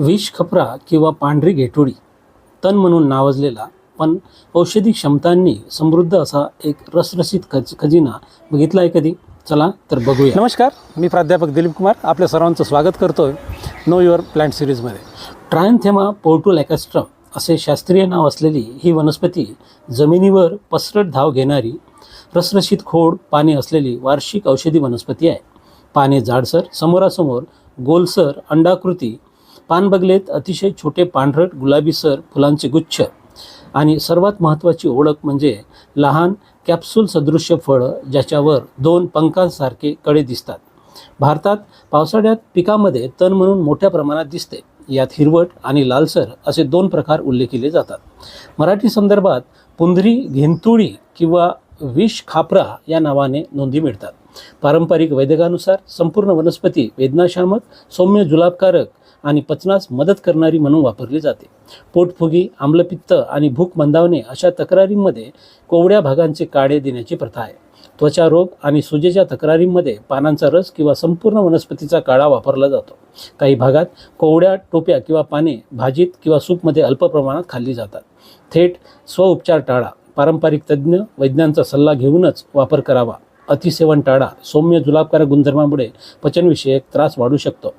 विष खपरा किंवा पांढरी घेटोडी तण म्हणून नावाजलेला पण औषधी क्षमतांनी समृद्ध असा एक रसरशीत खज खजिना बघितला आहे कधी? चला तर बघूया. नमस्कार मी प्राध्यापक दिलीप कुमार. आपल्या सर्वांचं स्वागत करतोय नो युअर प्लांट सिरीजमध्ये. ट्रायन्थेमा पोर्टू लॅकॅस्ट्रम असे शास्त्रीय नाव असलेली ही वनस्पती जमिनीवर पसरट धाव घेणारी रसरशीत खोड पाने असलेली वार्षिक औषधी वनस्पती आहे. पाने जाडसर समोरासमोर गोलसर अंडाकृती पानबगलेत अतिशय छोटे पांढरट गुलाबीसर फुलांचे गुच्छ. आणि सर्वात महत्त्वाची ओळख म्हणजे लहान कॅप्सूल सदृश्य फळं ज्याच्यावर दोन पंखांसारखे कडे दिसतात. भारतात पावसाळ्यात पिकामध्ये तण म्हणून मोठ्या प्रमाणात दिसते. यात हिरवट आणि लालसर असे दोन प्रकार उल्लेखिले जातात. मराठी संदर्भात पुंधरी घेंतुळी किंवा विष खापरा या नावाने नोंदी मिळतात. पारंपरिक वैदकानुसार संपूर्ण वनस्पती वेदनाशामक सौम्य जुलाबकारक आणि पचनास मदत करणारी म्हणून वापरली जाते. पोटफुगी आम्लपित्त आणि भूक मंदावणे अशा तक्रारींमध्ये कोवड्या भागांचे काढे देण्याची प्रथा आहे. त्वचा रोग आणि सुजेच्या तक्रारींमध्ये पानांचा रस किंवा संपूर्ण वनस्पतीचा काळा वापरला जातो. काही भागात कोवड्या टोप्या किंवा पाने भाजीत किंवा सूपमध्ये अल्प प्रमाणात खाल्ली जातात. थेट स्वउपचार टाळा पारंपरिक तज्ज्ञ वैज्ञांचा सल्ला घेऊनच वापर करावा. अतिसेवन टाळा सौम्य जुलाबकारक गुणधर्मामुळे पचनविषयक त्रास वाढू शकतो.